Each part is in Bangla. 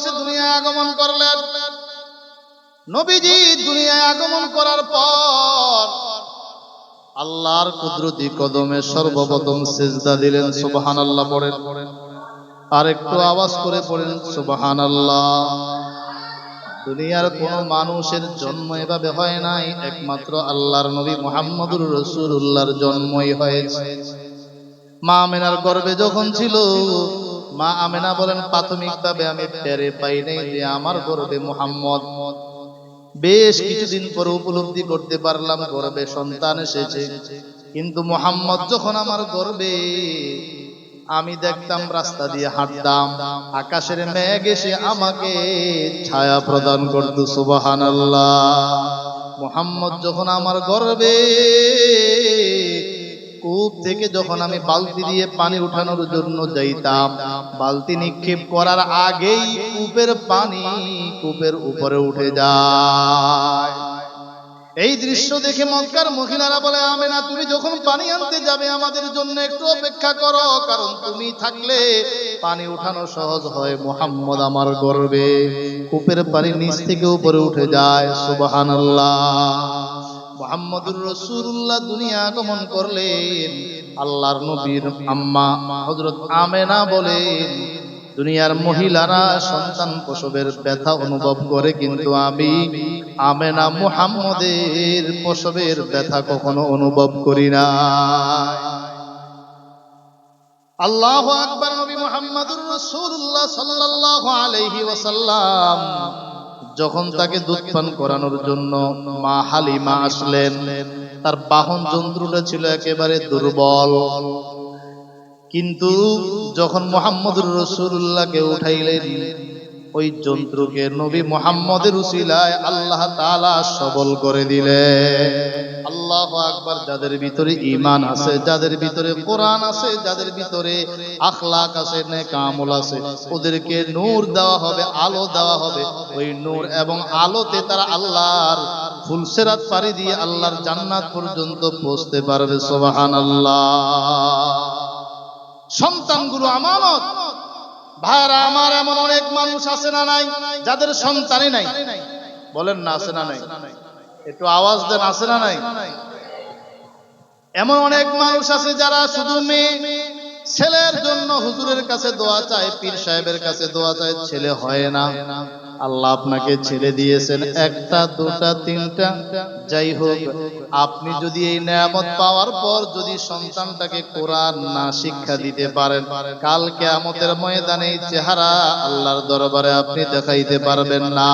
ভালোবাসে দুনিয়ায় আগমন করলেন। নবীজি দুনিয়ায় আগমন করার পর আল্লাহর কুদরতি কদমে সর্বপ্রথম সেজদা দিলেন সুবহান আল্লাহ পড়েন। আর একটু আওয়াজ করে পড়েন সুবহান আল্লাহ দুনিয়ার কোন মানুষের জন্ম এভাবে হয় নাই, একমাত্র আল্লাহর নবী মোহাম্মদুর রসুল্লাহর জন্মই হয়েছে। মা মেনার গর্বে যখন ছিল মা আমেনা বলেন, প্রাথমিকভাবে আমি পেরে পাই নাই যে আমার গর্ভে মোহাম্মদ। বেশ কিছুদিন পরে উপলব্ধি করতে পারলাম গর্ভে সন্তান এসেছে। কিন্তু মোহাম্মদ যখন আমার গর্ভে আমি দেখতাম রাস্তা দিয়ে হাঁটতাম, আকাশের মেঘ এসে আমাকে ছায়া প্রদান করত সুবাহান আল্লাহ মোহাম্মদ যখন আমার গর্বে কূপ থেকে যখন আমি বালতি দিয়ে পানি উঠানোর জন্য যাইতাম, বালতি নিক্ষেপ করার আগেই কূপের পানি কূপের উপরে উঠে যায়। এই দৃশ্য দেখে মক্কার মহিলারা বলে আমি না তুমি যখন পানি আনতে যাবে আমাদের জন্য একটু অপেক্ষা করো, কারণ তুমি থাকলে পানি উঠানো সহজ হয়, মোহাম্মদ আমার গর্বে। কূপের পানি নিচ থেকে উপরে উঠে যায়, সুবহানাল্লাহ। মোহাম্মদুর রসুল্লাহ দুনিয়া আগমন করলেন। আল্লাহর নবীর আম্মা হজরত আমেনা বলেন, দুনিয়ার মহিলারা সন্তান প্রসবের ব্যথা অনুভব করে কিন্তু আমি আমেনা মুহাম্মদের প্রসবের ব্যথা কখনো অনুভব করি না। আল্লাহ আকবার নবী মুহাম্মদুর রাসূলুল্লাহ সাল্লাল্লাহু আলাইহি ওয়াসাল্লাম যখন তাকে দুধ পান করানোর জন্য মা হালিমা আসলেন, তার বাহন যন্ত্রটা ছিল একেবারে দুর্বল। কিন্তু যখন মোহাম্মদুর রসুল্লাহকে উঠাইলেন ওই যন্ত্রকে নবী মোহাম্মদের উসিলায় আল্লাহ তাআলা সবল করে দিলে। আল্লাহ আকবার, যাদের ভিতরে ঈমান আছে, যাদের ভিতরে কোরআন আছে, যাদের ভিতরে আখলাক আছে নেকামল আছে, ওদেরকে নূর দেওয়া হবে, আলো দেওয়া হবে। ওই নূর এবং আলোতে তারা আল্লাহর ফুলসেরাত পাড়ি দিয়ে আল্লাহর জান্নাত পর্যন্ত পৌঁছতে পারবে, সুবহানাল্লাহ। সন্তানগুলো আমানত ভাইরা, আমার এমন অনেক মানুষ আছে না নাই, যাদের সন্তানই নাই। বলেন না আছে না নাই। একটু আওয়াজ দেন, আছে না নাই? এমন অনেক মানুষ আছে যারা শুধু মেয়ে, ছেলের জন্য হুজুরের কাছে দোয়া চায়, পীর সাহেবের কাছে দোয়া চায়, ছেলে হয় না। আল্লাহ আপনাকে ছেলে দিয়েছেন একটা, দুটা, তিনটা। যাই হোক, আপনি যদি এই নিয়ামত পাওয়ার পর যদি সন্তানটাকে কোরআন না শিক্ষা দিতে পারেন, কাল কেয়ামতের ময়দানে চেহারা আল্লাহর দরবারে আপনি দেখাইতে পারবেন না।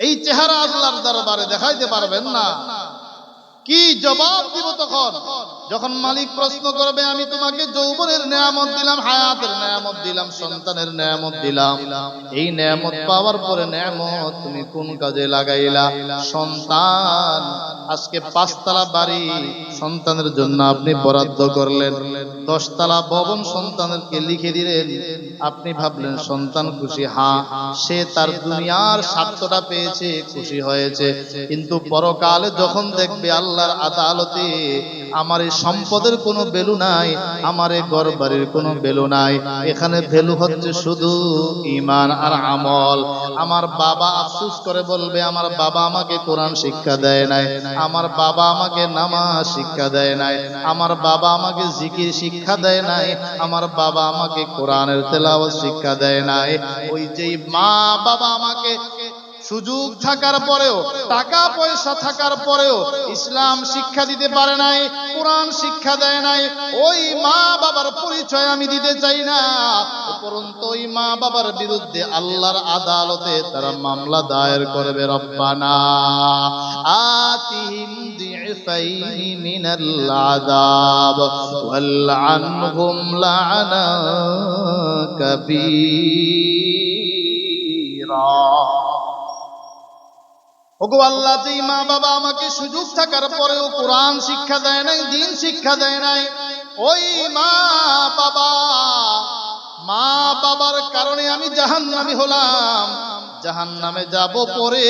এই চেহারা আল্লাহর দরবারে দেখাইতে পারবেন না। কি জবাব দিব তখন? যখন মালিক প্রশ্ন করবে, আমি তোমাকে যৌবনের নিয়ামত দিলাম, হায়াতের নিয়ামত দিলাম, সন্তানের নিয়ামত দিলাম। এই নিয়ামত পাওয়ার পরে নিয়ামত তুমি কোন কাজে লাগাইলা? সন্তান, আজকে পাঁচতলা বাড়ি, সন্তানের জন্য আপনি বরাদ্দ করলেন। দশতলা ভবন সন্তানকে লিখে দিলেন, আপনি ভাবলেন সন্তান খুশি? হ্যাঁ সে তার দুনিয়ার স্বার্থটা পেয়েছে, খুশি হয়েছে। কিন্তু পরকালে যখন দেখবে আল্লাহর আদালতে আমার এই সম্পদের কোনো ভ্যালু নাই, আমার এই ঘর বাড়ির কোনো ভ্যালু নাই, এখানে ভ্যালু হচ্ছে শুধু ইমান আর আমল। আমার বাবা আফসুস করে বলবে, আমার বাবা আমাকে কোরআন শিক্ষা দেয় নাই, আমার বাবা আমাকে নামাজ শিক্ষা দেয় নাই, আমার বাবা আমাকে জিকির শিক্ষা দেয় নাই, আমার বাবা আমাকে কোরআনের তেলাওয়াত শিক্ষা দেয় নাই। ওই যেই মা বাবা আমাকে সুযোগ থাকার পরেও, টাকা পয়সা থাকার পরেও ইসলাম শিক্ষা দিতে পারে নাই, কোরআন শিক্ষা দেয় নাই, ওই মা বাবার পরিচয় আমি দিতে চাই না। উপরন্তু ওই মা বাবার বিরুদ্ধে আল্লাহর আদালতে তারা মামলা দায়ের করবে, রব্বানা। আতিহিম ضعفين من العذاب والعنهم لعنا كبيرا ওগো আল্লাহ যেই মা বাবা আমাকে সুযোগ থাকার পরেও কোরআন শিক্ষা দেয় নাই দিন শিক্ষা দেয় নাই ওই মা বাবা মা বাবার কারণে আমি জাহান্নামী হলাম জাহান্নামে যাব পরে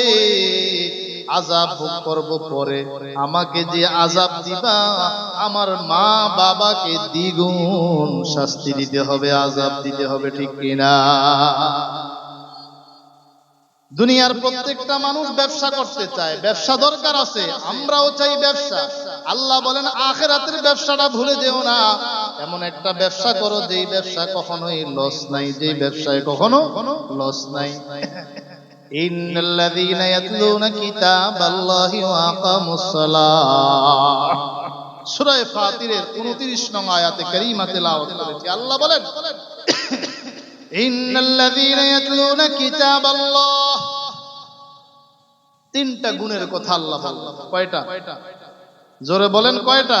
আজাব ভোগ করব পরে। আমাকে যে আজাব দিবা, আমার মা বাবাকে দ্বিগুণ শাস্তি দিতে হবে, আজাব দিতে হবে, ঠিক কিনা? দুনিয়ার প্রত্যেকটা মানুষ ব্যবসা করতে চায়, ব্যবসা দরকার আছে, আমরাও চাই ব্যবসা। আল্লাহ বলেন, আখেরাতের ব্যবসাটা ভুলে যেও না। এমন একটা ব্যবসা করো, যেই ব্যবসা কখনোই লস নাই, যেই ব্যবসায় কখনো লস নাই। إن الذين يتلون كتاب الله وأقاموا الصلاة সূরা ফাতিরের 29 নং আয়াতে কারীমা তেলাওয়াত করেছি আল্লাহ বলেন ইন্নাল্লাযীনা ইয়াতলুনা কিতাবাল্লাহ তিনটা গুণের কথা আল্লাহ বললেন কয়টা জোরে বলেন কয়টা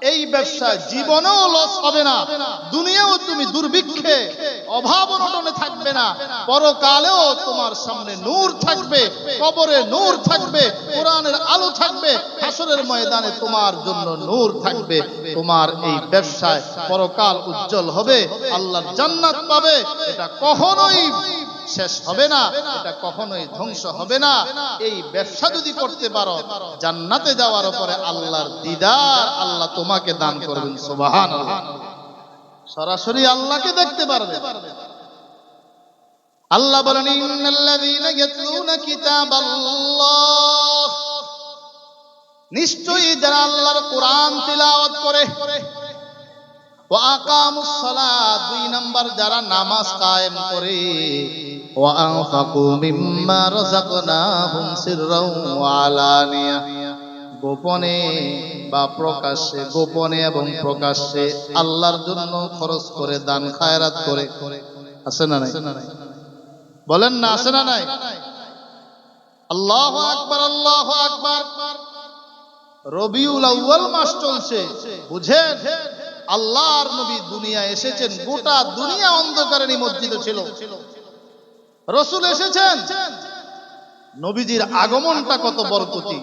এই ব্যবসা জীবনেও লস হবে না। দুনিয়াও তুমি দুর্ভিক্ষে, অভাব অনটনে থাকবে না। পরকালেও তোমার সামনে নূর থাকবে, কবরে নূর থাকবে, কোরআনের আলো থাকবে, হাসরের ময়দানে তোমার জন্য নূর থাকবে। তোমার এই ব্যবসায় পরকাল উজ্জ্বল হবে আল্লাহর জান্নাত পাবে। এটা কখনোই শেষ হবে না, এটা কখনোই ধ্বংস হবে না। এই ব্যবসা যদি করতে পারো, জান্নাতে যাওয়ার পরে আল্লাহর দিদার আল্লাহ তোমাকে দান করবেন সুবাহান সরাসরি আল্লাহকে দেখতে পারবে। আল্লাহ বলেন, ইন্নাল্লাযীনা ইয়াতলুনা কিতাবাল্লাহ। নিশ্চয়ই যারা আল্লাহর কোরআন তিলাওয়াত করে ওয়াকামুস সালাত, দুই নাম্বার যারা নামাজ কায়েম করে মিম্মা রাযাকনাহুম সিররাও ওয়া আলানিয়া গোপনে বা প্রকাশ্যে, গোপনে এবং প্রকাশ্যে আল্লাহর জন্য খরচ করে, দান, খায়রাত করে। আছে না নাই? বলেন না, আছে না নাই? আল্লাহু আকবার আল্লাহু আকবার। রবিউল আউয়াল মাস চলছে। বুঝেন, আল্লাহর নবী দুনিয়া এসেছেন, গোটা দুনিয়া অন্ধকারে নিমজ্জিত ছিল। রসুল এসেছেন। নবীজির আগমনটা কত বরকতি।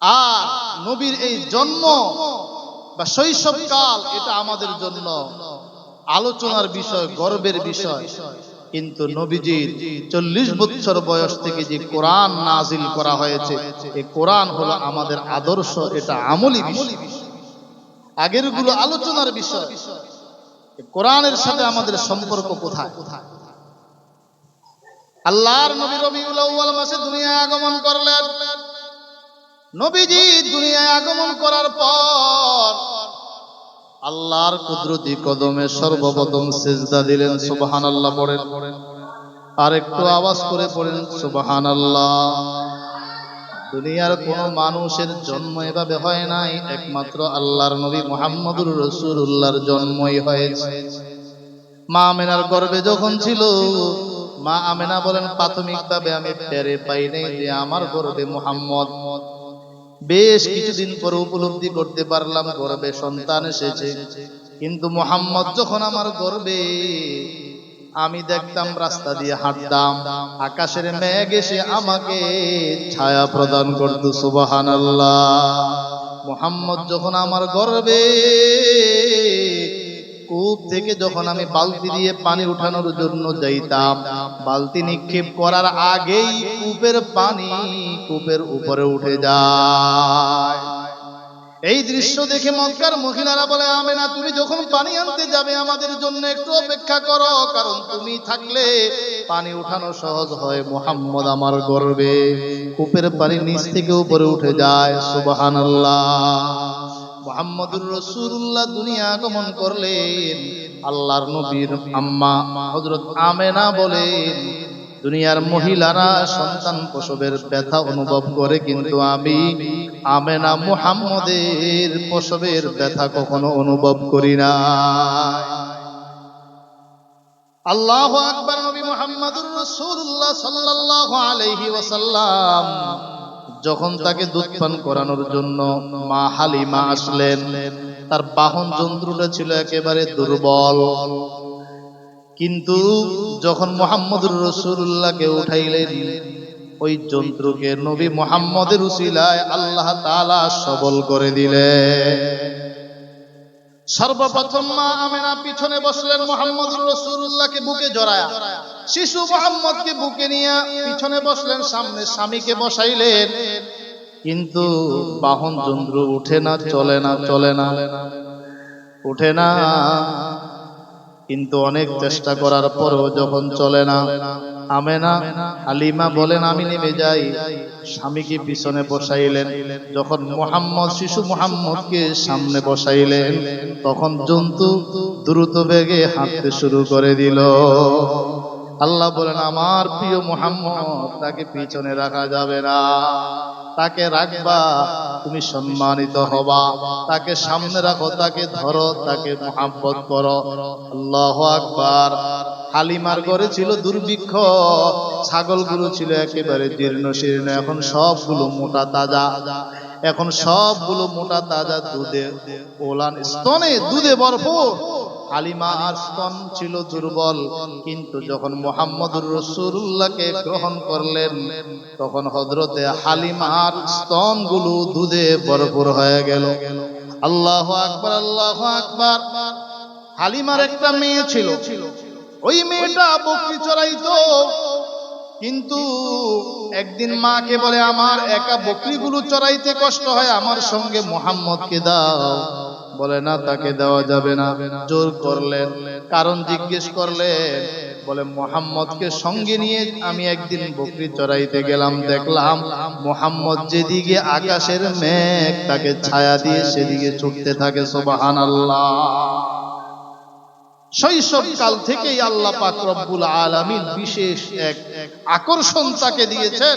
আর নবীর এই জন্ম বা শৈশবকাল, এটা আমাদের জন্য আলোচনার বিষয়, গর্বের বিষয়। কিন্তু নবীজির চল্লিশ বছর বয়স থেকে যে কোরআন নাজিল করা হয়েছে, এই কোরআন হলো আমাদের আদর্শ, এটা আমলি আগেরগুলো আলোচনার বিষয়। কোরআনের সাথে আমাদের সম্পর্ক কোথায় কোথায়? আল্লাহর নবী রবিউল আউয়াল মাসে দুনিয়ায় আগমন করলেন। নবীজি দুনিয়ায় আগমন করার পর আল্লাহর কুদরতি কদমে সর্বপ্রথম সেজদা দিলেন, সুবহানাল্লাহ পড়েন। আর একটু আওয়াজ করে পড়েন সুবহান আল্লাহ দুনিয়ার কোন মানুষের জন্ম এভাবে হয় নাই, একমাত্র আল্লাহর নবী মুহাম্মদুর রসুল্লাহর জন্মই হয়েছে। মা মেনার গর্বে যখন ছিল মা আমেনা বলেন, প্রাথমিকভাবে আমি টেরে পাই নাই যে আমার গর্ভে মুহাম্মদ। বেশ কিছুদিন পরে উপলব্ধি করতে পারলাম গর্ভে সন্তান এসেছে। কিন্তু মুহাম্মদ যখন আমার গর্ভে আমি দেখতাম রাস্তা দিয়ে হাঁটতাম। আকাশের মেঘ এসে আমাকে ছায়া প্রদান করত সুবাহান মোহাম্মদ যখন আমার গর্বে কূপ থেকে যখন আমি বালতি দিয়ে পানি উঠানোর জন্য যাইতাম, বালতি নিক্ষেপ করার আগেই কূপের পানি কূপের উপরে উঠে যায়। এই দৃশ্য দেখে মক্কার মহিলারা বলে আমি না তুমি যখন পানি আনতে যাবে, আমাদের জন্য একটু অপেক্ষা করো, কারণ তুমি থাকলে পানি উঠানো সহজ হয়, মোহাম্মদ আমার গর্বে। কূপের পানি নিচ থেকে উপরে উঠে যায় সুবাহান মোহাম্মদুর রসুল্লাহ দুনিয়া আগমন করলেন। আল্লাহর নবীর আম্মা হজরত আমেনা বলেন, দুনিয়ার মহিলারা সন্তান প্রসবের ব্যথা অনুভব করে কিন্তু আমি আমেনা মুহাম্মদের প্রসবের ব্যথা কখনো অনুভব করি না। আল্লাহ আকবর নবী মুহাম্মদুর রাসূলুল্লাহ সাল্লাল্লাহু আলাইহি ওয়াসাল্লাম যখন তাকে দুধ পান করানোর জন্য মা হালিমা আসলেন, তার বাহন যন্ত্রটা ছিল একেবারে দুর্বল। কিন্তু যখন মোহাম্মদুর রসুল্লাহকে উঠাইলেন, ওই যন্ত্রকে নবী মোহাম্মদের উসিলায় আল্লাহ তালা সবল করে দিলে সর্বপ্রথম মা আমেনা পিছনে বসলেন মোহাম্মদ রসুল্লাহকে বুকে জড়ায়া। শিশু মোহাম্মদকে বুকে নিয়ে পিছনে বসলেন, সামনে স্বামীকে বসাইলেন। কিন্তু বাহন যন্ত্র উঠে না, চলে না চলে না, উঠে না। কিন্তু অনেক চেষ্টা করার পরও যখন চলে না আমেনা হালিমা বলেন, আমি নেমে যাই। স্বামীকে পিছনে বসাইলেন। যখন মোহাম্মদ, শিশু মোহাম্মদকে সামনে বসাইলেন, তখন জন্তু দ্রুত বেগে হাঁটতে শুরু করে দিল। আল্লাহ বলেন, আমার প্রিয় মোহাম্মদ, তাকে পিছনে রাখা যাবে না। তাকে রাখবা, তুমি সম্মানিত হবা। তাকে সামনে রাখো, তাকে ধরো, তাকে মোহাম্মত করো। আল্লাহ আকবার। হালিমার ঘরে ছিল দুর্ভিক্ষ, ছাগলগুলো ছিল একেবারে জীর্ণ শীর্ণ। এখন সবগুলো মোটা তাজা। এখন সবগুলো মোটা তাজা, দুধে, ওলান, স্তনে দুধে ভরপুর। হালিমার স্তন ছিল দুর্বল, কিন্তু যখন মোহাম্মদুর রসুল্লাহকে গ্রহণ করলেন, তখন হজরতে হালিমার স্তনগুলো দুধে ভরপুর হয়ে গেল। আল্লাহ আকবার আল্লাহ আকবার। হালিমার একটা মেয়ে ছিল। ওই মেয়েটা বকরি চড়াইতো। কিন্তু একদিন মাকে বলে, আমার একা বকরিগুলো চড়াইতে কষ্ট হয়, আমার সঙ্গে মোহাম্মদকে দাও। বলে, না, তাকে দেওয়া যাবে না। জোর করলেন। কারণ জিজ্ঞেস করলেন, বলে, মোহাম্মদকে সঙ্গে নিয়ে আমি একদিন বকরি চড়াইতে গেলাম, দেখলাম মোহাম্মদ যেদিকে আকাশের মেঘ, তাকে ছায়া দিয়ে সেদিকে ছুটতে থাকে সোবাহান আল্লাহ শৈশব কাল থেকেই আল্লাহ পাক রব্বুল আলামিন বিশেষ এক আকর্ষণ তাকে দিয়েছেন।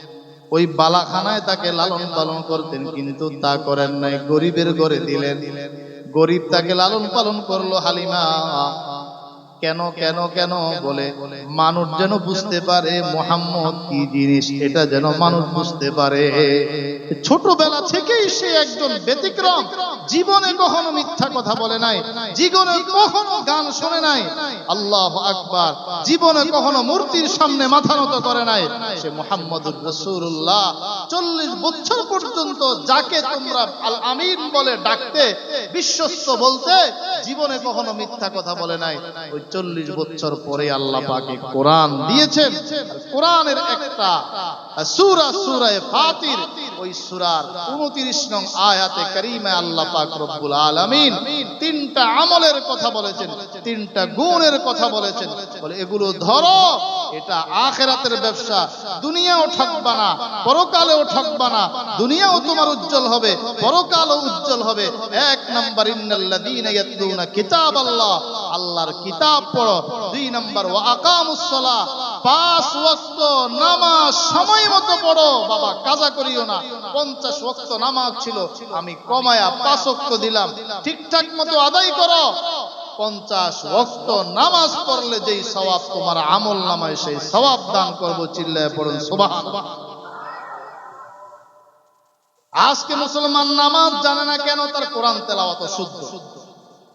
ওই বালাখানায় তাকে লালন পালন করতেন, কিন্তু তা করেন নাই, গরিবের ঘরে দিলেন। গরিব তাকে লালন পালন করল হালিমা। কেন কেন কেন বলে, মানুষ যেন বুঝতে পারে মোহাম্মদ কি জিনিস, এটা যেন মানুষ বুঝতে পারে। ছোটবেলা থেকেই সে একজন ব্যতিক্রম, জীবনে কখনো মিথ্যা কথা বলে নাই, জীবনে কখনো গান শোনে নাই। আল্লাহ আকবার, জীবনে কখনো মূর্তির সামনে মাথা নত করে নাই। সে মোহাম্মদুর রসুল্লাহ চল্লিশ বছর পর্যন্ত যাকে তোমরা আল আমিন বলে ডাকতে, বিশ্বস্ত বলতে, জীবনে কখনো মিথ্যা কথা বলে নাই। ওই চল্লিশ বছর পরে আল্লাহ পাকে কোরআন দিয়েছেন। কোরআনের একটা সুরা, সুরায় ফাতির, ওই সুরার উনত্রিশ নং আয়াতে কারিমে আল্লাহ পাক রব্বুল আলামিন তিনটা আমলের কথা বলেছেন, তিনটা গুণের কথা বলেছেন। বলে, এগুলো ধরো, এটা আখেরাতের ব্যবসা, দুনিয়াও ঠকবা না, পরকালেও ঠকবা না, দুনিয়াও তোমার উজ্জ্বল হবে, পরকালও উজ্জ্বল হবে। এক নাম্বার, ইন্নাল্লাযীনা ইয়াতলুনা কিতাব আল্লাহ আল্লাহর কিতাব পড়ো। দুই নাম্বার, ওয়া আকামুস সালাহ পাঁচ ওয়াক্ত নামাজ সময় মতো পড়ো। বাবা, কাজা করিও না। পঞ্চাশ ওয়াক্ত নামাজ ছিল। আমি কমায়া পাঁচ ওয়াক্ত দিলাম। ঠিকঠাক মতো আদায় করো। পঞ্চাশ ওয়াক্ত নামাজ পড়লে যেই সওয়াব তোমার আমল নামায়, সেই সওয়াব দান করব চিল্লায় পড়ুন। সুবহান আজকে মুসলমান নামাজ জানে না কেন তার কোরআন তেলাওয়াত শুদ্ধ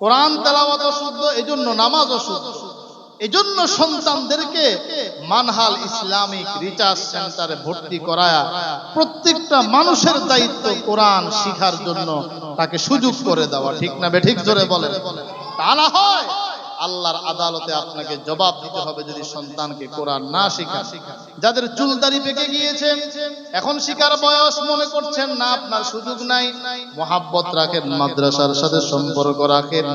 কোরআন তেলাওয়াত শুদ্ধ এজন্য নামাজ শুদ্ধ এজন্য সন্তানদেরকে মানহাল ইসলামিক রিচার্জ সেন্টারে ভর্তি করায়া প্রত্যেকটা মানুষের দায়িত্ব কোরআন শিখার জন্য তাকে সুযোগ করে দেওয়া। ঠিক না বেঠিক জোরে বলে তা না হয় আল্লাহর আদালতে আপনাকে জবাব দিতে হবে যদি সন্তানকে কোরআন না শিখা যাদের চুলদারি পেকে গিয়েছে, এখন শিকার বয়স মনে করছেন না, আপনার সুযোগ নাই। মোহাব্বত রাখেন, মাদ্রাসার সাথে সম্পর্ক রাখেন।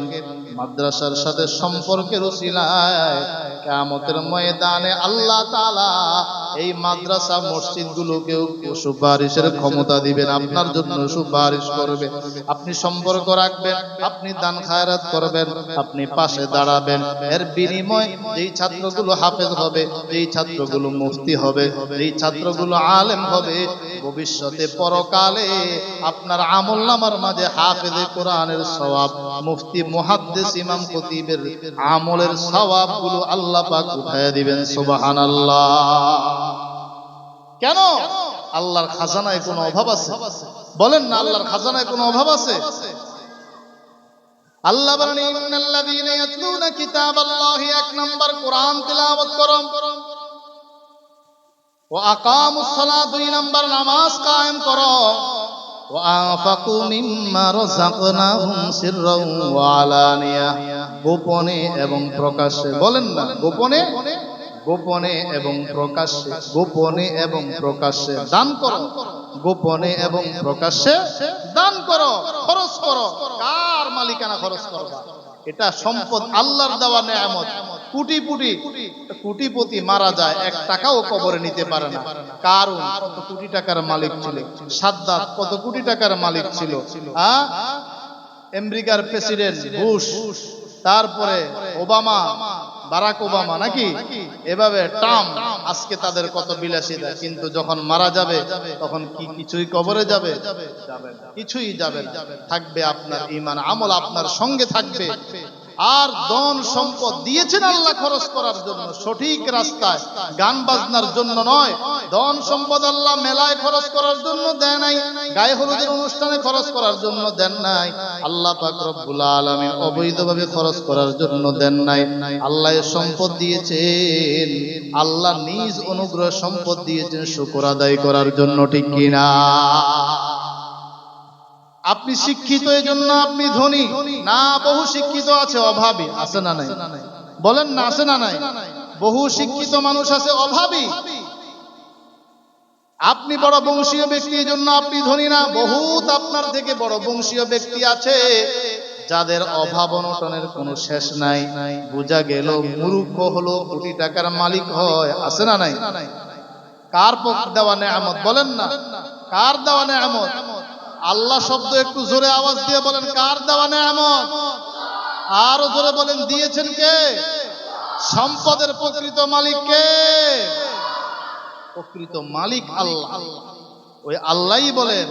মাদ্রাসার সাথে সম্পর্কের উসিলায় কিয়ামতের ময়দানে আল্লাহ তাআলা এই মাদ্রাসা মসজিদগুলোকেও সুপারিশের ক্ষমতা দিবেন, আপনার জন্য সুপারিশ করবে। আপনি সম্পর্ক রাখবেন, আপনি দান খায়রাত করবেন, আপনি পাশে দাঁড়াবেন। এর বিনিময় যেই ছাত্রগুলো হাফেজ হবে, যেই ছাত্রগুলো মুফতি হবে, যেই ছাত্রগুলো আলেম হবে ভবিষ্যতে পরকালে আপনার আমল নামার মাঝে হাফেজে কোরআনের সওয়াব, মুফতি, মুহাদ্দিস ইমাম খতিবের আমলের সওয়াবগুলো আল্লাহ পাক উঠায় দিবেন, সুবহানাল্লাহ। কেন? আল্লাহর খাজানায় কোনো অভাব আছে? বলেন না আল্লাহর খাজানায় কোনো অভাব আছে? আল্লাহ বলেন, ইন্নাল্লাযীনা ইয়াতলুনা কিতাবাল্লাহি, এক নাম্বার কোরআন তিলাওয়াত করম ও আকামুস সালাত, দুই নম্বর নামাজ কায়েম করো। ও আনফাকু মিম্মা রাযাকনাহুম সিররাও ওয়া গোপনে এবং প্রকাশ্যে, বলেন না, গোপনে? গোপনে এবং প্রকাশ্যে, গোপনে এবং প্রকাশ্যে দান করো। গোপনে এবং প্রকাশ্যে দান করো, খরচ করো। কার মালিকানা খরচ করো এটা সম্পদ আল্লাহর দেওয়া নেয়ামত। কোটি কোটি কোটিপতি মারা যায়, এক টাকাও কবরে নিতে পারে না। কারণ কত কোটি টাকার মালিক ছিল? সাদ্দাত কত কোটি টাকার মালিক ছিল? আমেরিকার প্রেসিডেন্ট বুশ, তারপরে ওবামা, বারাক ওবামা নাকি? এভাবে টাম আজকে তাদের কত বিলাসিতা। কিন্তু যখন মারা যাবে, তখন কি কিছুই কবরে যাবে? কিছুই যাবে থাকবে আপনার ইমান। আমল আপনার সঙ্গে থাকবে। আর ধন সম্পদ দিয়েছেন আল্লাহ খরচ করার জন্য। সঠিক রাস্তায় গান বাজনার জন্য নয়। ধন সম্পদ আল্লাহ মেলায় খরচ করার জন্য দেয় নাই। গায়ে হলুদের অনুষ্ঠানে খরচ করার জন্য দেন নাই। আল্লাহ পাক রব্বুল আলামিন অবৈধভাবে খরচ করার জন্য দেন নাই। আল্লাহ সম্পদ দিয়েছেন। আল্লাহ নিজ অনুগ্রহ সম্পদ দিয়েছেন, শুকর আদায় করার জন্য, ঠিক কিনা? আপনি শিক্ষিত এই জন্য আপনি ধনী। না, বহু শিক্ষিত আছে, অভাবী। আছে না নাই? বলেন না, আছে না নাই? বহু শিক্ষিত মানুষ আছে, অভাবী। আপনি বড় বংশীয় ব্যক্তি এই জন্য আপনি ধনী না। বহুত আপনার থেকে বড় বংশীয় ব্যক্তি আছে, যাদের অভাব অনটনের কোনো শেষ নাই। বোঝা গেল, মূর্খ হলো, কোটি টাকার মালিক হয়। আছে না নাই? কার পক দেওয়া নেয়ামত? বলেন না। কার দেওয়া নেয়ামত? আল্লাহ শব্দ একটু জোরে আওয়াজ দিয়ে বলেন, কার দেওয়া নেয়ামত? আরও জোরে বলেন, দিয়েছেন কে? সম্পদের প্রকৃত মালিক কে? প্রকৃত মালিক আল্লাহ। ওই আল্লাহই বলেন।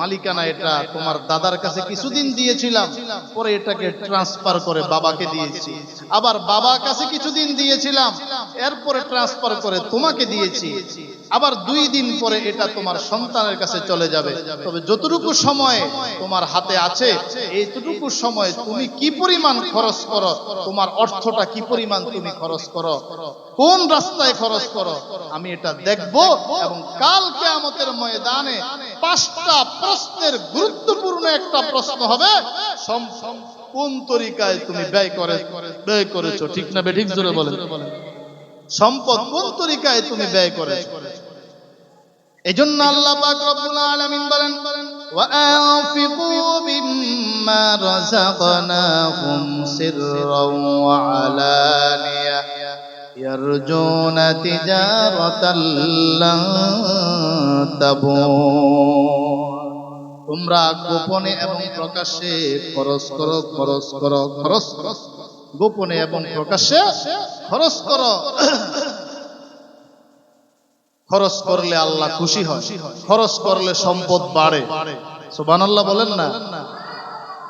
মালিকানা এটা, তোমার দাদার কাছে কিছুদিন দিয়েছিলাম, পরে এটাকে ট্রান্সফার করে বাবাকে দিয়েছি। আবার বাবার কাছে কিছুদিন দিয়েছিলাম, এরপরে ট্রান্সফার করে তোমাকে দিয়েছি। আবার দুই দিন পরে এটা তোমার সন্তানের কাছে চলে যাবে। তবে যতটুকু সময় তোমার হাতে আছে এইটুকু সময় তুমি কি পরিমাণ খরচ করো, তোমার অর্থটা কি পরিমাণ তুমি খরচ করো, কোন রাস্তায় খরচ করো, আমি এটা দেখব এবং কাল কেয়ামতের ময়দানে পাঁচটা প্রশ্নের গুরুত্বপূর্ণ একটা প্রশ্ন হবে সম- সম- কোন তরিকায় তুমি ব্যয় করে ব্যয় করেছো ঠিক না বেঠিক জোরে বলেন সম্পদ কোন তরিকায় তুমি ব্যয় করেছো এই জন্য আল্লাহ পাক রব্বুল আলামিন বলেন ওয়াআনফিকু মিম্মা রাযাকনাকুম সিররাও ওয়া আলানিয়া يرجون تجارة لن تبور তোমরা গোপনে এবং প্রকাশ্যে খরচ করো খরচ করো, খরচ গোপনে এবং প্রকাশ্যে খরচ করো। খরচ করলে আল্লাহ খুশি হয়, খরচ করলে সম্পদ বাড়ে। সুবহানাল্লাহ বলেন না?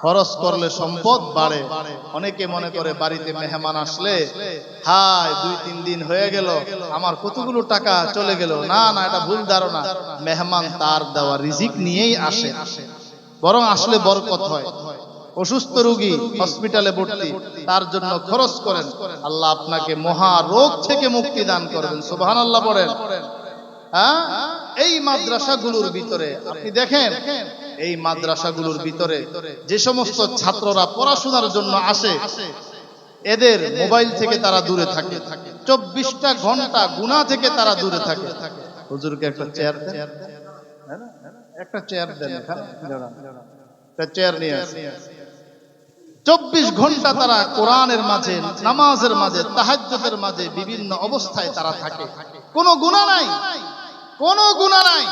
খরচ করলে সম্পদ বাড়ে। অনেকে মনে করে বাড়িতে মেহমান আসলে হাই দুই, তিন দিন হয়ে গেল, আমার কতগুলো টাকা চলে গেল। না না, এটা ভুল ধারণা। মেহমান তার দেওয়া রিজিক নিয়েই আসে। বরং আসলে বরকত হয়। অসুস্থ রোগী হসপিটালে ভর্তি, তার জন্য খরচ করেন। আল্লাহ আপনাকে মহা রোগ থেকে মুক্তি দান করবেন, সুবহানাল্লাহ বলেন। হ্যাঁ? এই মাদ্রাসাগুলোর ভিতরে, আপনি দেখেন এই মাদ্রাসাগুলোর ভিতরে যে সমস্ত ছাত্ররা পড়াশোনার জন্য আসে, এদের মোবাইল থেকে তারা দূরে থাকে। চব্বিশটা ঘণ্টা গুণা থেকে তারা দূরে থাকে। হুজুরকে একটা চেয়ার হ্যাঁ একটা চেয়ার দেন একটা চেয়ার নিয়ে চব্বিশ ঘণ্টা তারা কোরআনের মাঝে, নামাজের মাঝে মাঝে বিভিন্ন অবস্থায় তারা থাকে। কোনো গুণা নাই। কোনো গুণা নাই।